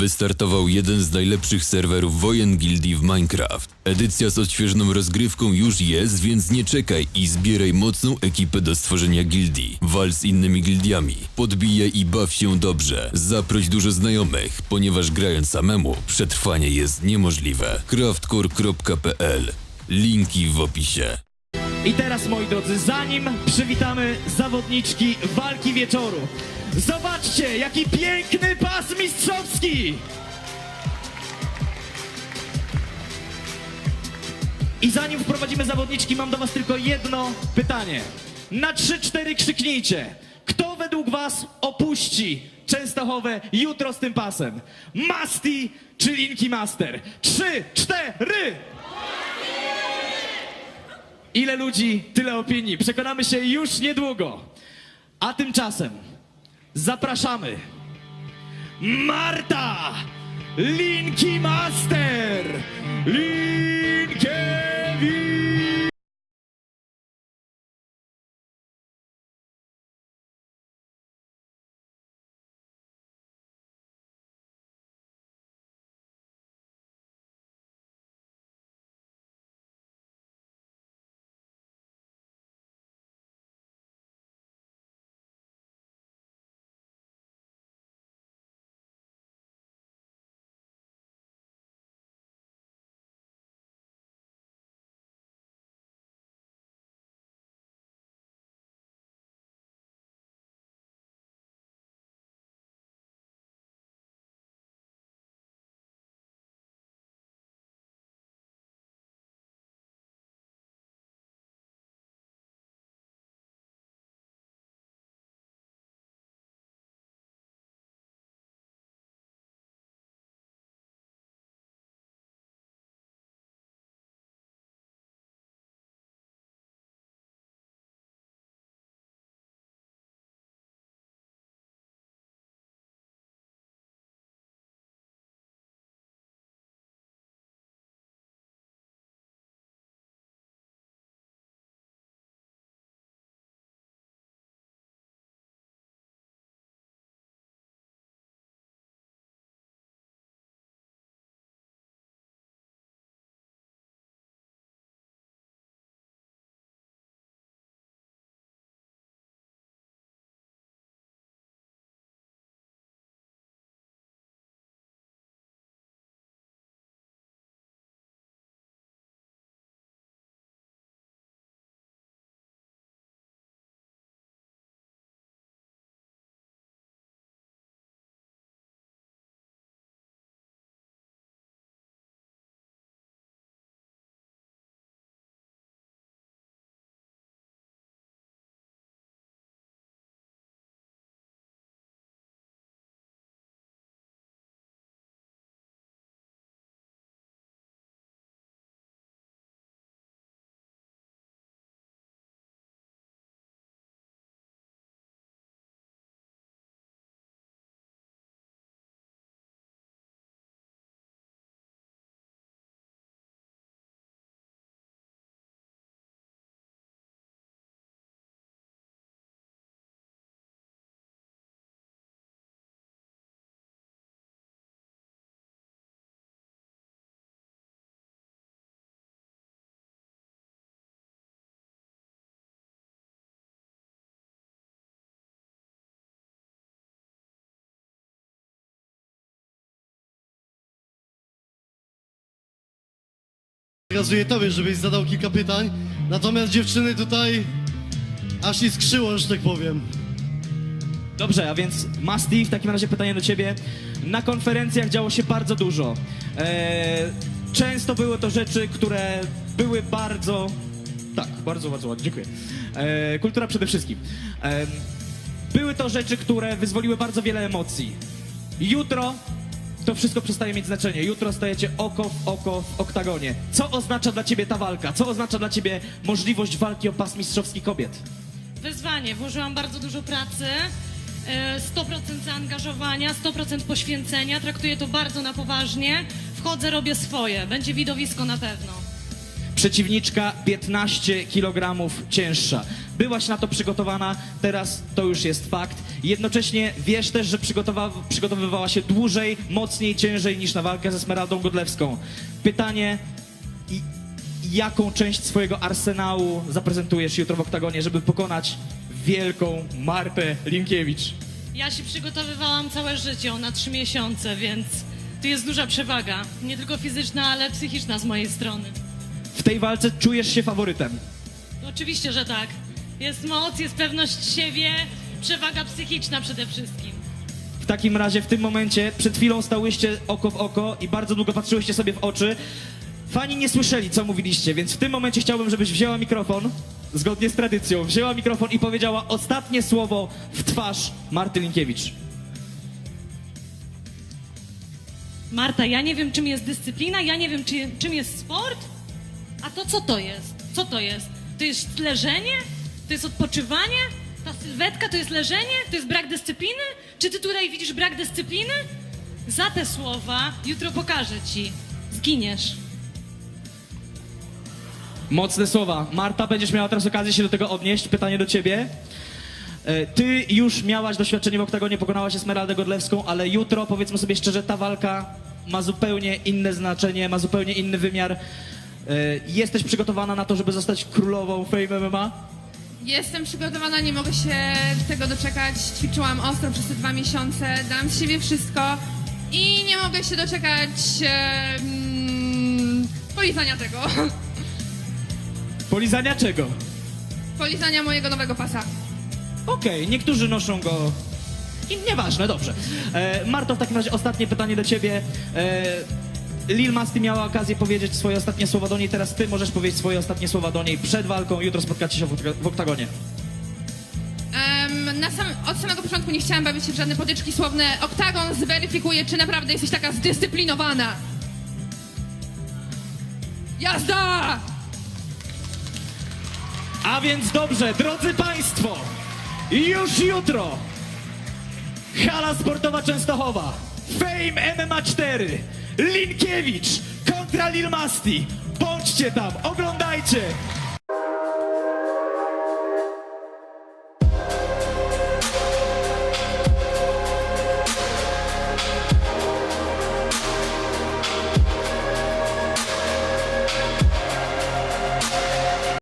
Wystartował jeden z najlepszych serwerów wojen gildii w Minecraft. Edycja z odświeżoną rozgrywką już jest, więc nie czekaj i zbieraj mocną ekipę do stworzenia gildii. Wal z innymi gildiami, podbijaj i baw się dobrze. Zaproś dużo znajomych, ponieważ grając samemu przetrwanie jest niemożliwe. craftcore.pl Linki w opisie. I teraz, moi drodzy, zanim przywitamy zawodniczki walki wieczoru, zobaczcie, jaki piękny pas mistrzowski! I zanim wprowadzimy zawodniczki, mam do was tylko jedno pytanie. Na 3-4 krzyknijcie. Kto według was opuści Częstochowę jutro z tym pasem? Masti czy Linki Master? 3, 4! Ile ludzi, tyle opinii. Przekonamy się już niedługo. A tymczasem zapraszamy Marta Linki Master Linkiewicz. Przekazuję tobie, żebyś zadał kilka pytań. Natomiast dziewczyny tutaj aż i skrzyło, że tak powiem. Dobrze, a więc Masti, w takim razie pytanie do ciebie. Na konferencjach działo się bardzo dużo. Eee, często były to rzeczy, które były bardzo... Tak, bardzo, bardzo ładnie, dziękuję. Eee, kultura przede wszystkim. Eee, były to rzeczy, które wyzwoliły bardzo wiele emocji. Jutro to wszystko przestaje mieć znaczenie. Jutro stajecie oko w oko w oktagonie. Co oznacza dla ciebie ta walka? Co oznacza dla ciebie możliwość walki o pas mistrzowski kobiet? Wyzwanie. Włożyłam bardzo dużo pracy, e, 100% zaangażowania, 100% poświęcenia. Traktuję to bardzo na poważnie. Wchodzę, robię swoje. Będzie widowisko na pewno. Przeciwniczka 15 kg cięższa. byłaś na to przygotowana, teraz to już jest fakt. Jednocześnie wiesz też, że przygotowa- przygotowywała się dłużej, mocniej, ciężej niż na walkę ze Smeraldą Godlewską. Pytanie, jaką część swojego arsenału zaprezentujesz jutro w oktagonie, żeby pokonać wielką Martę Linkiewicz? Ja się przygotowywałam całe życie, na trzy miesiące, więc tu jest duża przewaga. Nie tylko fizyczna, ale psychiczna z mojej strony. W tej walce czujesz się faworytem. Oczywiście, że tak. Jest moc, jest pewność siebie, przewaga psychiczna przede wszystkim. W takim razie w tym momencie przed chwilą stałyście oko w oko i bardzo długo patrzyłyście sobie w oczy. Fani nie słyszeli, co mówiliście, więc w tym momencie chciałbym, żebyś wzięła mikrofon, zgodnie z tradycją, wzięła mikrofon i powiedziała ostatnie słowo w twarz Marty Linkiewicz. Marta, ja nie wiem, czym jest dyscyplina, ja nie wiem, czy, czym jest sport. A to co to jest? Co to jest? To jest leżenie? To jest odpoczywanie? Ta sylwetka to jest leżenie? To jest brak dyscypliny? Czy ty tutaj widzisz brak dyscypliny? Za te słowa jutro pokażę ci. Zginiesz. Mocne słowa. Marta, będziesz miała teraz okazję się do tego odnieść. Pytanie do ciebie. E, Ty już miałaś doświadczenie w oktagonie, pokonałaś Esmeraldę Godlewską, ale jutro, powiedzmy sobie szczerze, ta walka ma zupełnie inne znaczenie, ma zupełnie inny wymiar. E, Jesteś przygotowana na to, żeby zostać królową Fame MMA? Jestem przygotowana, nie mogę się tego doczekać. Ćwiczyłam ostro przez te dwa miesiące, dam z siebie wszystko i nie mogę się doczekać e, mm, polizania tego. Polizania czego? polizania mojego nowego pasa. Okej, niektórzy noszą go. I nieważne, dobrze. E, Marto, w takim razie ostatnie pytanie do ciebie. E, Lil Masti miała okazję powiedzieć swoje ostatnie słowa do niej, teraz ty możesz powiedzieć swoje ostatnie słowa do niej przed walką, jutro spotkacie się w, okta- w oktagonie. Em, na sam, od samego początku nie chciałam bawić się w żadne potyczki słowne. Oktagon zweryfikuje, czy naprawdę jesteś taka zdyscyplinowana. Jazda! A więc dobrze, drodzy Państwo, już jutro Hala Sportowa Częstochowa, Fame MMA 4, Linkiewicz kontra Lil Masti. Bądźcie tam, oglądajcie,